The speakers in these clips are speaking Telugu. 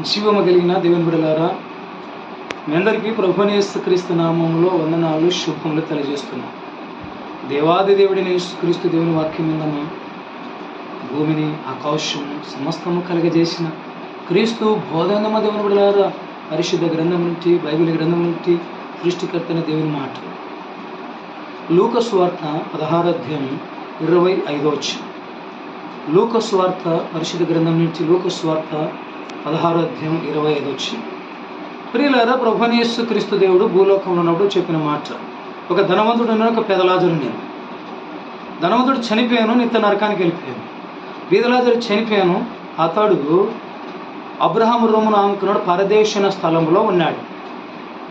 జీవము కలిగిన దేవుని బిడలారా మీ అందరికీ ప్రభునేసు క్రీస్తు నామంలో వందనాలు శుభములు తెలియజేస్తున్నాం. దేవాది దేవుడిని యేసుక్రీస్తు దేవుని వాక్యం విందము భూమిని ఆకాశం సమస్తము కలగజేసిన క్రీస్తు బోధనమ దేవుని బిడలారా పరిశుద్ధ గ్రంథం నుండి బైబిల్ గ్రంథం నుండి సృష్టికర్తన దేవుని మాట. లూక స్వార్త అధ్యాయం ఇరవై ఐదో వచ్చి లూక పరిశుద్ధ గ్రంథం నుంచి లూకస్వార్త పదహారు అధ్యాయం ఇరవై ఐదు వచ్చి ప్రియులారా ప్రభనేసు క్రీస్తు దేవుడు భూలోకంలో ఉన్నప్పుడు చెప్పిన మాట ఒక ధనవంతుడు ఒక పెదలాజరు నేను ధనవంతుడు చనిపోయాను నిత్య నరకానికి వెళ్ళిపోయాను. బీదలాజరు చనిపోయాను అతడు అబ్రహం రోమును ఆముకున్నాడు పరదేశన స్థలంలో ఉన్నాడు.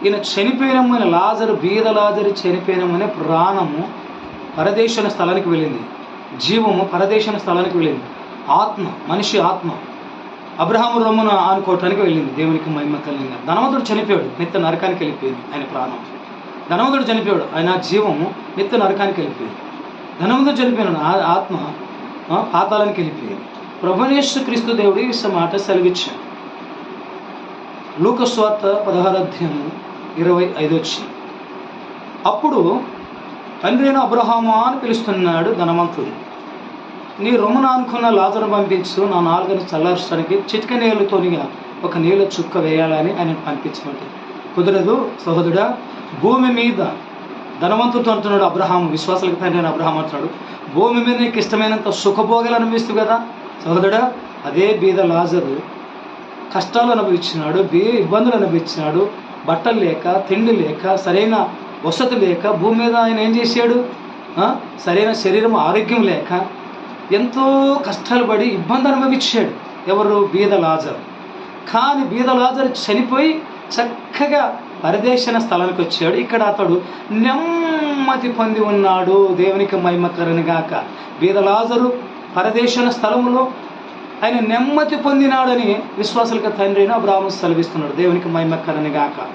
ఈయన చనిపోయినమైన లాజరు బీదలాజరు చనిపోయినమనే ప్రాణము పరదేశన స్థలానికి వెళ్ళింది. జీవము పరదేశన స్థలానికి వెళ్ళింది. ఆత్మ మనిషి ఆత్మ. అబ్రహాము రొమ్మును ఆనుకోవటానికి వెళ్ళింది. దేవునికి మహిమ కలిగింది. ధనవంతుడు చనిపోయాడు. నిత్య నరకానికి వెళ్ళిపోయింది ఆయన ప్రాణం. ధనవంతుడు చనిపోయాడు. ఆయన జీవము నిత్య నరకానికి వెళ్ళిపోయింది. ధనవంతుడు చనిపోయినాడు ఆ- ఆత్మ ఆ, పాతాళానికి వెళ్ళిపోయింది. ప్రభునేశ్వ క్రీస్తు దేవుడు ఈ మాట సెలవిచ్చాడు. లూకస్వార్త పదహారు అధ్యాయం ఇరవై ఐదు వచ్చి అప్పుడు తండ్రి అబ్రహామా అని పిలుస్తున్నాడు ధనవంతుడు. నీ రొమ్మున అనుకున్న లాజను పంపించు నా నాలుగని చల్లార్చడానికి చిటిక నీళ్ళతోనిగా ఒక నీళ్ళ చుక్క వేయాలని ఆయన పంపించమంటే కుదరదు సహోదరుడా భూమి మీద ధనవంతుడు అంటున్నాడు అబ్రహాం విశ్వాసాలకు తండ్రి అబ్రహాం అంటున్నాడు. భూమి మీద నీకు ఇష్టమైనంత సుఖభోగాలు అనిపిస్తుంది కదా? సహోదరుడా అదే బీద లాజరు కష్టాలు అనుభవించినాడు బీ ఇబ్బందులు అనుభవించినాడు. బట్టలు లేక తిండి లేక సరైన వసతి లేక భూమి మీద ఆయన ఏం చేశాడు? సరైన శరీరం ఆరోగ్యం లేక ఎంతో కష్టాలు పడి ఇబ్బంది అనుభవించాడు ఎవరు? బీద లాజర్. కానీ బీద లాజర్ చనిపోయి చక్కగా పరిదేశన స్థలానికి వచ్చాడు. ఇక్కడ అతడు నెమ్మది పొంది ఉన్నాడు. దేవునికి మహిమకరని గాక. బీద లాజరు పరదేశన స్థలములో ఆయన నెమ్మది పొందినాడని విశ్వాసులకు తండ్రి అయిన అబ్రాహ్మ సెలవిస్తున్నాడు. దేవునికి మహిమకరని గాక.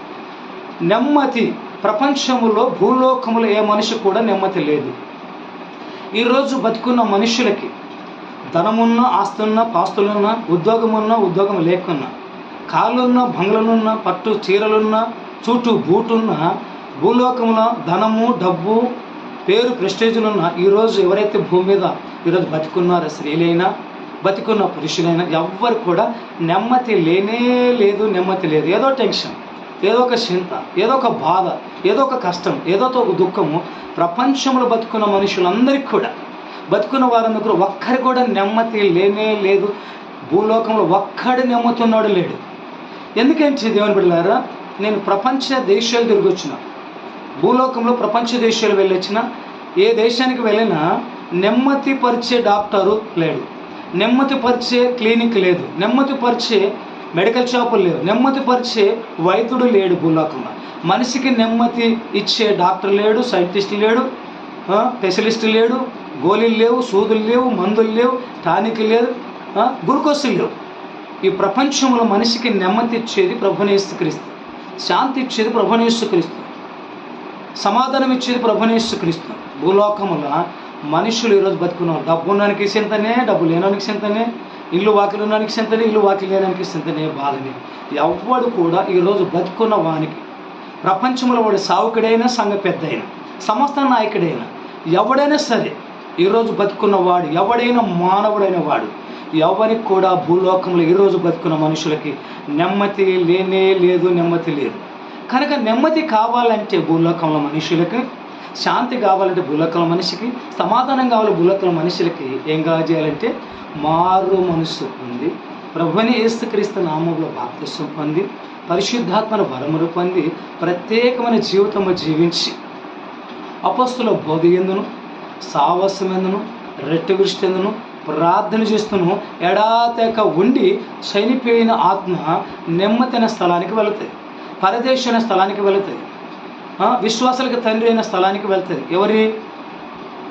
నెమ్మది ప్రపంచములో భూలోకములో ఏ మనిషి కూడా నెమ్మది లేదు. ఈరోజు బతుకున్న మనుషులకి ధనమున్న ఆస్తున్న పాస్తులున్న ఉద్యోగమున్న ఉద్యోగం లేకున్నా కాళ్ళున్న బంగ్లనున్న పట్టు చీరలున్న చుట్టూ బూటున్న భూలోకంలో ధనము డబ్బు పేరు ప్రెస్టేజ్లున్న ఈరోజు ఎవరైతే భూమి మీద ఈరోజు బతికున్నారో స్త్రీలైనా బతికున్న పురుషులైనా ఎవ్వరు కూడా నెమ్మది లేనే లేదు నెమ్మది లేదు. ఏదో టెన్షన్. ఏదో ఒక చింత ఏదో ఒక బాధ ఏదో ఒక కష్టం ఏదో ఒక దుఃఖము ప్రపంచంలో బతుకున్న మనుషులందరికీ కూడా. బతుకున్న వారందరూ కూడా ఒక్కరి కూడా నెమ్మది లేనే లేదు. భూలోకంలో ఒక్కడి నెమ్ముతున్నాడు లేడు. ఎందుకంటే దేవుని బిడ్డలారా? నేను ప్రపంచ దేశాలు తిరిగి వచ్చిన భూలోకంలో ప్రపంచ దేశాలు వెళ్ళొచ్చిన ఏ దేశానికి వెళ్ళినా నెమ్మది పరిచే డాక్టరు లేడు. నెమ్మది పరిచే క్లినిక్ లేదు. నెమ్మది పరిచే మెడికల్ షాపులు లేవు. నెమ్మది పరిచే వైద్యుడు లేడు భూలోకంలో. మనిషికి నెమ్మది ఇచ్చే డాక్టర్ లేడు సైంటిస్ట్ లేడు స్పెషలిస్ట్ లేడు గోళీలు లేవు సూదులు లేవు మందులు లేవు టానిక్ లేదు గ్లూకోజులు లేవు. ఈ ప్రపంచంలో మనిషికి నెమ్మది ఇచ్చేది ప్రభునేసుక్రీస్తు శాంతి ఇచ్చేది ప్రభునేసుక్రీస్తు సమాధానం ఇచ్చేది ప్రభునేసుక్రీస్తు భూలోకంలో భూలోకముల మనుషులు ఈరోజు బతుకున్నారు డబ్బు ఉన్నానికి చింతనే డబ్బు లేనానికి చింతనే ఇల్లు వాకిలు ఉన్నానికి చింతనే ఇల్లు వాకిలు లేనానికి చింతనే బాధని. ఎవ్వడు కూడా ఈరోజు బతుకున్న వానికి ప్రపంచంలో వాడు సావుకుడైనా సంఘ పెద్దయినా సమస్త నాయకుడైనా ఎవడైనా సరే ఈరోజు బతుకున్న వాడు ఎవడైనా మానవుడైన వాడు ఎవరికి కూడా భూలోకంలో ఈరోజు బతుకున్న మనుషులకి నెమ్మది లేనే లేదు నెమ్మది లేదు. కనుక నెమ్మది కావాలంటే భూలోకంలో మనుషులకి శాంతి కావాలంటే బుల్లకల మనిషికి సమాధానం కావాలి బుల్లకల మనుషులకి ఏం చేయాలంటే మారు మనసు పొంది ప్రభుని ఏసుక్రీస్తు నామంలో బాప్తిస్వం పొంది పరిశుద్ధాత్మన వరములు పొంది ప్రత్యేకమైన జీవితము జీవించి అపస్తుల బోధ ఎందును సావసమెందును ఎందును ప్రార్థన చేస్తును ఎడాతెక ఉండి చనిపోయిన ఆత్మ నెమ్మతైన స్థలానికి వెళుతుంది పరదేశమైన స్థలానికి వెళుతుంది విశ్వాసాలకు తండ్రి అయిన స్థలానికి వెళ్తుంది. ఎవరి?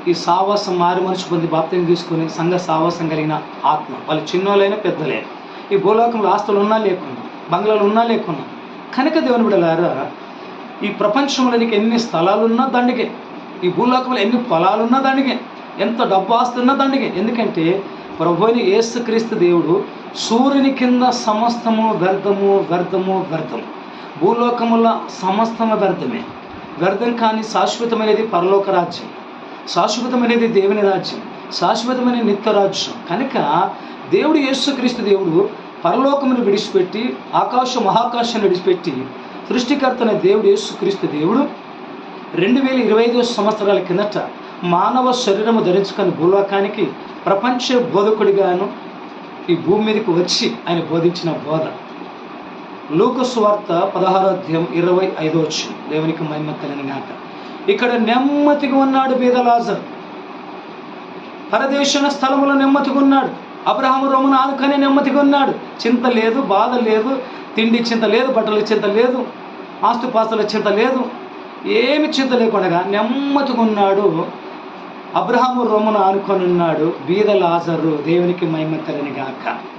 ఈ సావాసం మారి మనిషి పొంది బాప్తిని తీసుకుని సంఘ సావాసం కలిగిన ఆత్మ. వాళ్ళు చిన్నోళ్ళైనా పెద్దలైనా ఈ భూలోకంలో ఆస్తులు ఉన్నా లేకున్నా బంగ్లాలు ఉన్నా లేకున్నా కనుక దేవుని బిడలారా ఈ ప్రపంచంలో నీకు ఎన్ని స్థలాలున్నా దండిగే ఈ భూలోకంలో ఎన్ని పొలాలున్నా దండిగే ఎంత డబ్బు ఆస్తున్నా దండిగే ఎందుకంటే ప్రభుని యేసుక్రీస్తు దేవుడు సూర్యుని కింద సమస్తము వ్యర్థము వ్యర్థము వ్యర్థము. భూలోకముల సమస్తమ వ్యర్థమే. వ్యర్థం కాని శాశ్వతమైనది పరలోక రాజ్యం. శాశ్వతమైనది దేవుని రాజ్యం. శాశ్వతమైన నిత్య రాజ్యం. కనుక దేవుడు యేసుక్రీస్తు దేవుడు పరలోకమును విడిచిపెట్టి ఆకాశ మహాకాశం విడిచిపెట్టి సృష్టికర్తన దేవుడు యేసుక్రీస్తు దేవుడు రెండు వేల ఇరవై ఐదు సంవత్సరాల కిందట మానవ శరీరము ధరించుకొని భూలోకానికి ప్రపంచ బోధకుడిగాను ఈ భూమి మీదకి వచ్చి ఆయన బోధించిన బోధ. లూకస్వార్త పదహారో అధ్యాయం ఇరవై ఐదో వచ్చి దేవునికి మహిమ కలిగిన గాక. ఇక్కడ నెమ్మదిగా ఉన్నాడు బీదలాజర్ పరదేశన స్థలములో నెమ్మదిగా ఉన్నాడు. అబ్రహం రోమను ఆనుకనే నెమ్మదిగా ఉన్నాడు. చింత లేదు బాధ లేదు తిండి చింత లేదు బట్టల చింత లేదు ఆస్తుపాస్తుల చింత లేదు ఏమి చింత లేకుండా నెమ్మదిగా ఉన్నాడు. అబ్రహాము రోమను ఆనుకొని ఉన్నాడు. బీద లాజరు దేవునికి మహిమ కలిగిన గాక.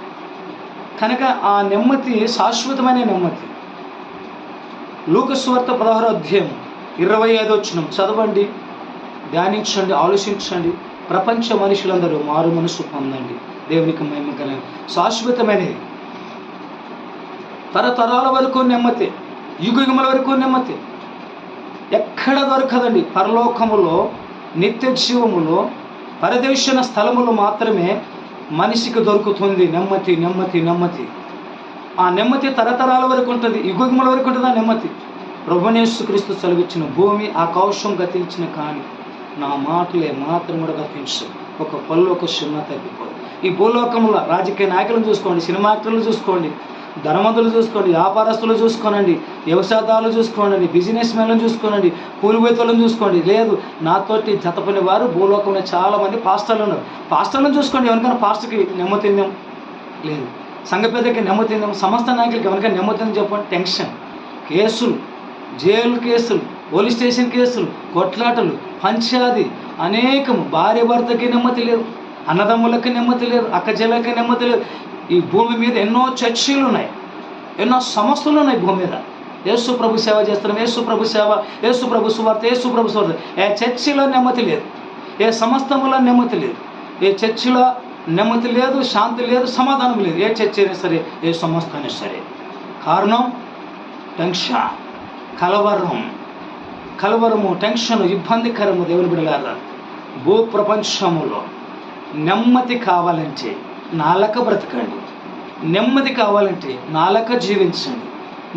కనుక ఆ నెమ్మది శాశ్వతమైన నెమ్మది. లూకస్వార్త పదహారో అధ్యాయం ఇరవై ఐదో వచ్చిన చదవండి ధ్యానించండి ఆలోచించండి. ప్రపంచ మనుషులందరూ మారు మనసు పొందండి. దేవునికి మహిమ కలిగిన శాశ్వతమైనది. తరతరాల వరకు నెమ్మది యుగయుగముల వరకు నెమ్మది. ఎక్కడ దొరకదండి. పరలోకములో నిత్య జీవములో పరదేశన స్థలములో మాత్రమే మనిషికి దొరుకుతుంది. నెమ్మది నెమ్మది నెమ్మది. ఆ నెమ్మది తరతరాల వరకు ఉంటుంది. యుగముల వరకు ఉంటుంది ఆ నెమ్మది. ప్రభునేశ్వక్రీస్తు చలివిచ్చిన భూమి ఆకాశం గతించిన కానీ నా మాటలే మాత్రం కూడా గతించు. ఒక పళ్ళు ఒక సున్నా తగ్గిపోదు ఈ భూలోకంలో రాజకీయ నాయకులను చూసుకోండి సినిమా యాక్టర్లు చూసుకోండి. ధనవంతులు చూసుకోండి వ్యాపారస్తులు చూసుకోనండి వ్యవసాయదారులు చూసుకోనండి బిజినెస్ మెన్లను చూసుకోనండి కూలిపోతులను చూసుకోండి. లేదు నాతోటి జతపని వారు భూలోకంలో చాలా మంది పాస్టర్లు ఉన్నారు. పాస్టర్లను చూసుకోండి ఎవరికైనా పాస్టర్కి నెమ్మతిందాం లేదు. సంఘ పెద్దకి నెమ్మతిందాం సమస్త నాయకులకి ఎవరికైనా నెమ్మతిందని చెప్పండి? టెన్షన్. కేసులు జైలు కేసులు పోలీస్ స్టేషన్ కేసులు కొట్లాటలు పంచాది. అనేకము. భార్య భర్తకి నెమ్మది లేదు అన్నదమ్ములకి నెమ్మది లేదు అక్కచెల్లకి నెమ్మది లేదు. ఈ భూమి మీద ఎన్నో చర్చిలు ఉన్నాయి ఎన్నో సంస్థలు ఉన్నాయి భూమి మీద. యేసు ప్రభు సేవ చేస్తున్నాం. యేసు ప్రభు సేవ యేసు ప్రభు సువార్త యేసు ప్రభు సువార్త. ఏ చర్చిలో నెమ్మది లేదు. ఏ సమస్తములో నెమ్మది లేదు. ఏ చర్చిలో నెమ్మది లేదు శాంతి లేదు సమాధానం లేదు. ఏ చర్చ అయినా సరే ఏ సంస్థ అయినా సరే. కారణం టెన్షన్ కలవరం. కలవరము టెన్షన్ ఇబ్బందికరము దేవుని బిడలారా భూ ప్రపంచములో నెమ్మది కావాలంటే నాలక బ్రతకండి. నెమ్మది కావాలంటే నాలక జీవించండి.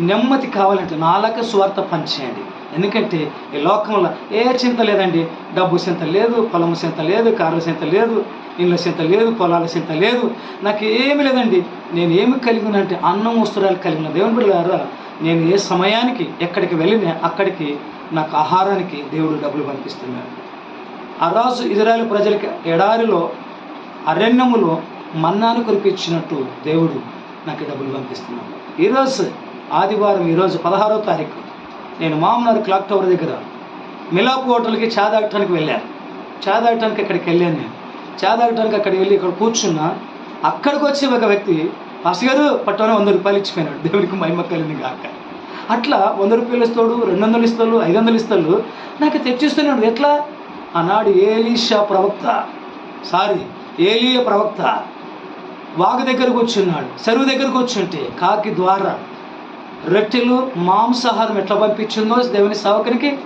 నెమ్మది కావాలంటే నాలక స్వార్థ పనిచేయండి ఎందుకంటే ఈ లోకంలో ఏ చింత లేదండి. డబ్బు చింత లేదు పొలము చింత లేదు కార్ల చింత లేదు ఇళ్ళ చింత లేదు పొలాల చింత లేదు. నాకు ఏమి లేదండి. నేను ఏమి కలిగి ఉన్నానంటే అన్నం వస్త్రాలు కలిగిన దేవుని బిడ్డలారా నేను ఏ సమయానికి ఎక్కడికి వెళ్ళినా అక్కడికి నాకు ఆహారానికి దేవుడు డబ్బులు పంపిస్తున్నాడు. ఆ రాజు ఇజ్రాయల్ ప్రజలకి ఎడారిలో అరణ్యములో మన్నాను కురిపించినట్టు దేవుడు నాకు డబ్బులు పంపిస్తున్నాడు. ఈరోజు ఆదివారం ఈరోజు పదహారో తారీఖు నేను మామూలు క్లాక్ టవర్ దగ్గర మిలాపు హోటల్కి చా తాగటానికి వెళ్ళాను. చా తాగటానికి అక్కడికి వెళ్ళాను నేను. చా తాగటానికి అక్కడికి వెళ్ళి ఇక్కడ కూర్చున్నా అక్కడికి వచ్చి ఒక వ్యక్తి ఫస్ట్ గారు పట్టుకొని వంద రూపాయలు ఇచ్చిపోయినాడు. దేవుడికి మహిమ కలిగింది కాక అట్లా వంద రూపాయలు ఇస్తాడు రెండు వందలు ఇస్తాడు ఐదు వందలు ఇస్తాడు. నాకు తెచ్చిస్తున్నాడు. ఎట్లా? ఆనాడు ఏలీషా ప్రవక్త. సారీ ఏలియ ప్రవక్త. వాగు దగ్గరకు వచ్చున్నాడు చెరువు దగ్గరకు వచ్చుంటే కాకి ద్వారా రొట్టెలు మాంసాహారం ఎట్లా పంపించిందో దేవుని సేవకునికి?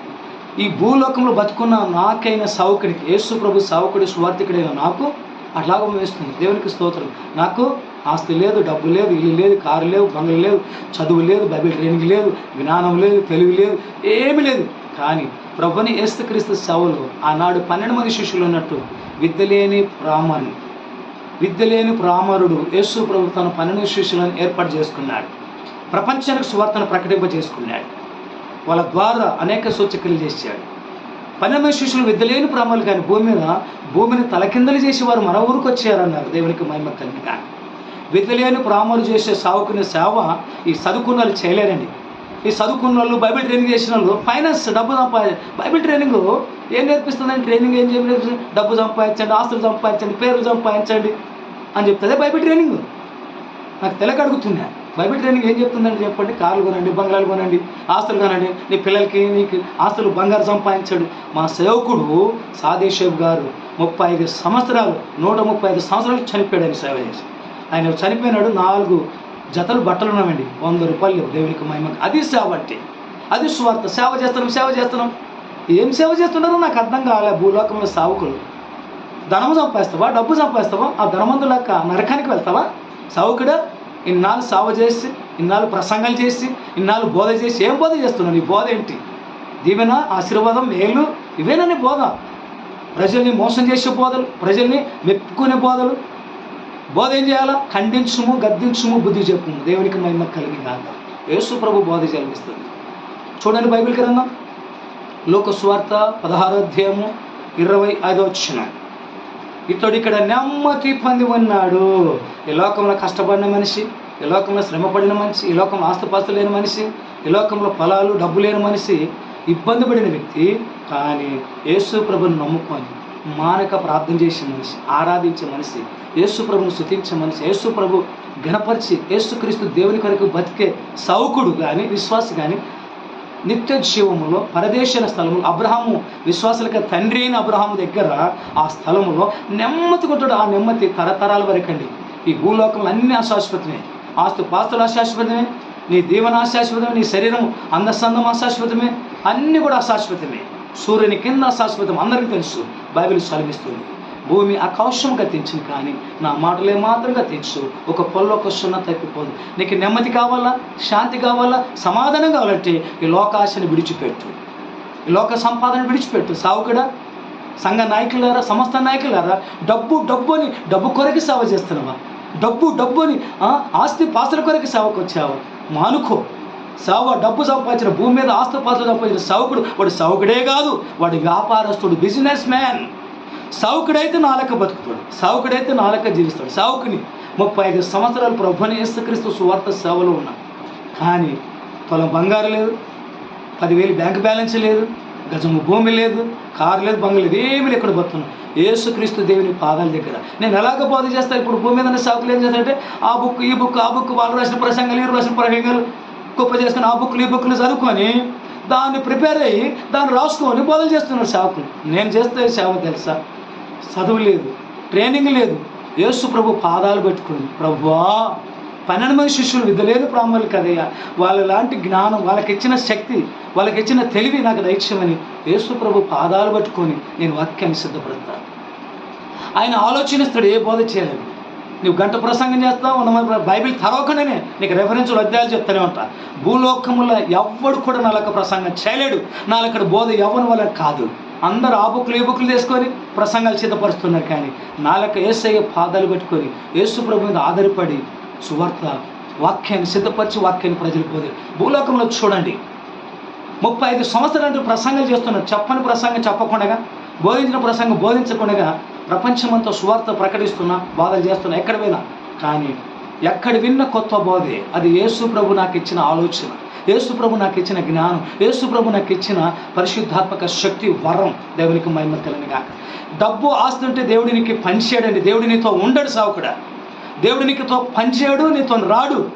ఈ భూలోకంలో బతుకున్న నాకైన సావుకుడికి యేసు ప్రభు సవకుడి స్వార్థికుడైన నాకు అట్లాగ వేస్తుంది. దేవునికి స్తోత్రం. నాకు ఆస్తి లేదు డబ్బు లేదు ఇల్లు లేదు కారు లేవు బంగ్లు లేవు చదువు లేదు బైబిల్ ట్రైనింగ్ లేదు జ్ఞానం లేదు తెలివి లేదు ఏమీ లేదు. కానీ ప్రభుని ఏస్తుక్రీస్తు సవలు ఆనాడు పన్నెండు మంది శిష్యులు ఉన్నట్టు విద్య లేని ప్రామాణి విద్య లేని ప్రామరుడు యేసు ప్రభు తన పన్నెండు శిష్యులను ఏర్పాటు చేసుకున్నాడు. ప్రపంచానికి సువార్తను ప్రకటింపజేసుకున్నాడు. వాళ్ళ ద్వారా అనేక సూచక్రియలు చేశాడు. పన్నెండు శిష్యులు విద్య లేని కానీ భూమి మీద భూమిని తలకిందలు చేసి వారు మన ఊరికి వచ్చారన్నారు. దేవునికి మహిమ కలిగి కానీ విద్య లేని చేసే సావుకునే సేవ ఈ చదువుకున్న వాళ్ళు చేయలేరండి. ఈ చదువుకున్న వాళ్ళు బైబిల్ ట్రైనింగ్ చేసిన వాళ్ళు ఫైనాన్స్ డబ్బు బైబిల్ ట్రైనింగ్ ఏం నేర్పిస్తుందండి? ట్రైనింగ్ ఏం చేయలేదు డబ్బు సంపాదించండి ఆస్తులు సంపాదించండి పేర్లు సంపాదించండి అని చెప్తుంది బైబిల్ ట్రైనింగ్? నాకు తెలక అడుగుతున్నా బైబిల్ ట్రైనింగ్ ఏం చెప్తుందండి చెప్పండి కార్లు కొనండి బంగ్లాలు కొనండి ఆస్తులు కొనండి నీ పిల్లలకి నీకు ఆస్తులు బంగారు సంపాదించాడు. మా సేవకుడు సాదేశేబ్ గారు ముప్పై ఐదు సంవత్సరాలు నూట ముప్పై ఐదు సంవత్సరాలు చనిపోయాడు ఆయన సేవ చేసి. ఆయన చనిపోయినాడు నాలుగు జతలు బట్టలు ఉన్నామండి వంద రూపాయలు దేవునికి మహిమ అది సేవ అంటే అది స్వార్థ సేవ చేస్తున్నాం సేవ చేస్తున్నాం. ఏం సేవ చేస్తున్నారో నాకు అర్థం కాలే భూలోకంలో సావుకులు. ధనము సంపాదిస్తావా? డబ్బు సంపాదిస్తావా? ఆ ధనమందు లెక్క నరకానికి వెళ్తావా? సావుకుడా? ఇన్నాళ్ళు సావ చేసి ఇన్నాళ్ళు ప్రసంగాలు చేసి ఇన్నాళ్ళు బోధ చేసి ఏం బోధ చేస్తున్నావు? నీ బోధ ఏంటి? దీవెన ఆశీర్వాదం మేలు ఇవేనా నీ బోధ? ప్రజల్ని మోసం చేసే బోధలు ప్రజల్ని మెప్పుకునే బోధలు. బోధ ఏం చేయాలా? ఖండించుము గద్దించుము బుద్ధి చెప్పుము. దేవునికి మహిమ కలిగి కాక యేసు ప్రభు బోధ జన్మిస్తుంది. చూడండి బైబిల్ గ్రంథం. లోకస్వార్త సువార్త ఇరవై ఐదో వచ్చిన ఇతడు ఇక్కడ నెమ్మది పొంది ఉన్నాడు. ఈ లోకంలో కష్టపడిన మనిషి ఈ లోకంలో శ్రమపడిన మనిషి ఈ లోకంలో ఆస్తుపాస్తు లేని మనిషి ఈ లోకంలో పొలాలు డబ్బు లేని మనిషి ఇబ్బంది పడిన వ్యక్తి కానీ యేసు ప్రభుని నమ్ముకొని మానక ప్రార్థన చేసే మనిషి ఆరాధించే మనిషి యేసు ప్రభుని స్థుతించే మనిషి యేసు ప్రభు గణపరిచి యేసుక్రీస్తు దేవుని కొరకు బతికే సౌకుడు కానీ విశ్వాసి కానీ నిత్య జీవములో పరదేశన స్థలము అబ్రహాము విశ్వాసులకి తండ్రి అయిన అబ్రహాము దగ్గర ఆ స్థలములో నెమ్మది కొట్టడు ఆ నెమ్మది తరతరాల వరకండి ఈ భూలోకంలో అన్ని అశాశ్వతమే. ఆస్తు పాస్తులు అశాశ్వతమే. నీ దీవెన అశాశ్వతమే. నీ శరీరం అందసందం అశాశ్వతమే. అన్నీ కూడా అశాశ్వతమే. సూర్యుని కింద అశాశ్వతం. అందరికీ తెలుసు. బైబిల్ సెలవిస్తుంది భూమి ఆకాశం గతించింది కానీ నా మాటలే మాత్రం గతించు ఒక పొల్లొక సున్న తప్పిపోదు. నీకు నెమ్మది కావాలా? శాంతి కావాలా? సమాధానం కావాలంటే ఈ లోకాశని విడిచిపెట్టు. ఈ లోక సంపాదన విడిచిపెట్టు. సావుకుడా? సంఘ నాయకులారా? సంస్థ నాయకులారా? డబ్బు డబ్బు అని డబ్బు కొరకు సేవ చేస్తున్నావా? డబ్బు డబ్బు అని ఆస్తి పాస్తుల కొరకు సేవకు వచ్చావా? మానుకో. సేవ డబ్బు సంపాదించిన భూమి మీద ఆస్తి పాత్ర సంపాదించిన సౌకుడు వాడు సౌకుడే కాదు. వాడు వ్యాపారస్తుడు బిజినెస్ మ్యాన్. సావుకుడైతే నాలక బతుకుతాడు సావుకుడైతే నాలక జీవిస్తాడు. సావుకుని ముప్పై ఐదు సంవత్సరాలు ప్రభుని యేసుక్రీస్తు సువార్త సేవలో ఉన్నా. కానీ పొలం బంగారు లేదు పదివేలు బ్యాంక్ బ్యాలెన్స్ లేదు గజము భూమి లేదు కారు లేదు బంగ్లా లేదు ఏమి ఇక్కడ బతున్నాను యేసుక్రీస్తు దేవుని పాదాల దగ్గర. నేను ఎలాగ బోధ చేస్తాను ఇప్పుడు భూమి మీద సాకులు ఏం చేస్తానంటే ఆ బుక్ ఈ బుక్ ఆ బుక్ వాళ్ళు రాసిన ప్రసంగాలు వీరు రాసిన ప్రసంగాలు గొప్ప చేసుకుని ఆ బుక్లు ఈ బుక్లు చదువుకొని దాన్ని ప్రిపేర్ అయ్యి దాన్ని రాసుకొని బోధలు చేస్తున్నారు సాకులు నేను చేస్తే సేవ తెలుసా? చదువు లేదు ట్రైనింగ్ లేదు. యేసు ప్రభు పాదాలు పెట్టుకొని ప్రభువా పన్నెండు మంది శిష్యులు విద్యలేదు బ్రాహ్మణులు కదయ్యా. వాళ్ళ లాంటి జ్ఞానం వాళ్ళకి ఇచ్చిన శక్తి వాళ్ళకి ఇచ్చిన తెలివి నాకు దైత్యమని యేసు ప్రభు పాదాలు పట్టుకొని నేను వాక్యాన్ని సిద్ధపడతాను ఆయన ఆలోచనిస్తాడు ఏ బోధ చేయలేదు నువ్వు గంట ప్రసంగం చేస్తావు ఉన్న బైబిల్ తరవకుండానే నీకు రెఫరెన్సులు అధ్యాయాలు చెప్తానే ఉంటా. భూలోకముల ఎవ్వడు కూడా నాలక ప్రసంగం చేయలేడు. నాలక్కడ బోధ ఎవరి వల్ల కాదు. అందరు ఆ బుక్లు ఏ బుక్లు తీసుకొని ప్రసంగాలు సిద్ధపరుస్తున్నారు కానీ నాలక ఏసయ్య పాదాలు పెట్టుకొని యేసు ప్రభు మీద ఆధారపడి సువార్త వాక్యాన్ని సిద్ధపరిచి వాక్యాన్ని ప్రజలు పోదు భూలోకంలో చూడండి. ముప్పై ఐదు సంవత్సరాలు ప్రసంగాలు చేస్తున్నారు. చెప్పని ప్రసంగం చెప్పకుండా బోధించిన ప్రసంగం బోధించకుండా ప్రపంచమంతా సువార్త ప్రకటిస్తున్నా బాధలు చేస్తున్నా ఎక్కడ పోయినా. కానీ ఎక్కడ విన్న కొత్త బోధే అది యేసు ప్రభు నాకు ఇచ్చిన ఆలోచన. ఏసుప్రభు నాకు ఇచ్చిన జ్ఞానం ఏసుప్రభు నాకు ఇచ్చిన పరిశుద్ధాత్మక శక్తి వరం దేవునికి మహిమ కలిగిన కాక డబ్బు ఆస్తి ఉంటే దేవుడు నీకు పనిచేయడండి దేవుడు నీతో ఉండడు సావుకుడా. దేవుడు నీకుతో పనిచేయడు నీతో రాడు.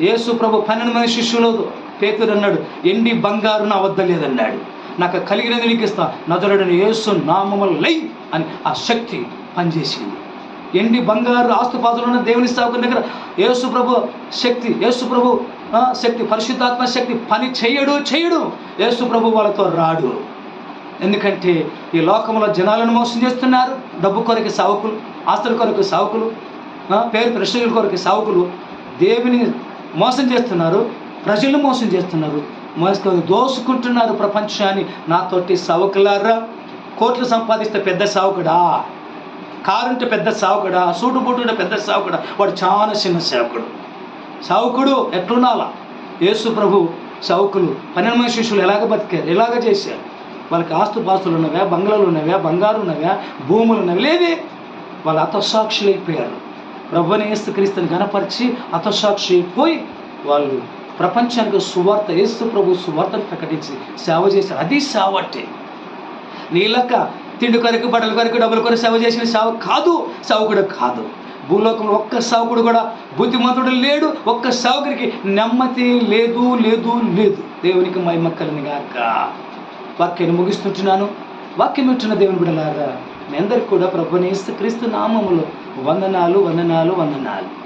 యేసు ప్రభు పన్నెండు మంది శిష్యులు పేతురు అన్నాడు ఎండి బంగారు నా వద్ద లేదన్నాడు. నాకు కలిగినది నీకు ఇస్తా. నదురుడని యేసు నామములు లై అని ఆ శక్తి పనిచేసింది. ఎండి బంగారు ఆస్తుపాతులు ఉన్న దేవుని స్థాపకుని దగ్గర యేసు ప్రభు శక్తి యేసు ప్రభు శక్తి పరిశుద్ధాత్మ శక్తి పని చేయడు చేయడు. యేసు ప్రభు వాళ్ళతో రాడు. ఎందుకంటే ఈ లోకంలో జనాలను మోసం చేస్తున్నారు డబ్బు కొరకు సావుకులు ఆస్తుల కొరకు సావుకులు పేరు ప్రశ్నల కొరకు సావుకులు. దేవుని మోసం చేస్తున్నారు ప్రజలను మోసం చేస్తున్నారు. మోసుకొని దోసుకుంటున్నారు ప్రపంచాన్ని. నాతోటి సావుకులారా కోట్లు సంపాదిస్తే పెద్ద సావుకుడా? కారుంటే పెద్ద సావుకుడా? సూటు బూటు పెద్ద సావుకుడా? వాడు చాలా చిన్న సేవకుడు. సావుకుడు ఎట్లున్నాలా యేసు ప్రభు సౌకులు పన్నెండు మంది శిష్యులు ఎలాగ బతికారు? ఎలాగ చేశారు? వాళ్ళకి ఆస్తుపాస్తులు ఉన్నవా? బంగ్లాలు ఉన్నవా? బంగారు ఉన్నవా? భూములు ఉన్నవి? లేవే. వాళ్ళు అతసాక్షులు అయిపోయారు ప్రభుని క్రీస్తుని గనపరిచి అతసాక్షి అయిపోయి వాళ్ళు ప్రపంచానికి సువార్త ఏసు ప్రభు సువార్తను ప్రకటించి సేవ చేశారు. అది సేవ అంటే తిండి కొరకు బట్టల కొరకు డబ్బుల కొరకు సేవ చేసిన సేవ కాదు సేవకుడు కాదు. భూలోకంలో ఒక్క సావుకుడు కూడా బుద్ధిమంతుడు లేడు ఒక్క సావుకుడికి నెమ్మది లేదు లేదు లేదు. దేవునికి మహిమ కలిగిన గాక. వాక్యాన్ని ముగిస్తుంటున్నాను. వాక్యం ఇచ్చిన దేవుని బిడలారా మీ అందరికి కూడా ప్రభునేస్తు క్రీస్తు నామములు వందనాలు వందనాలు వందనాలు.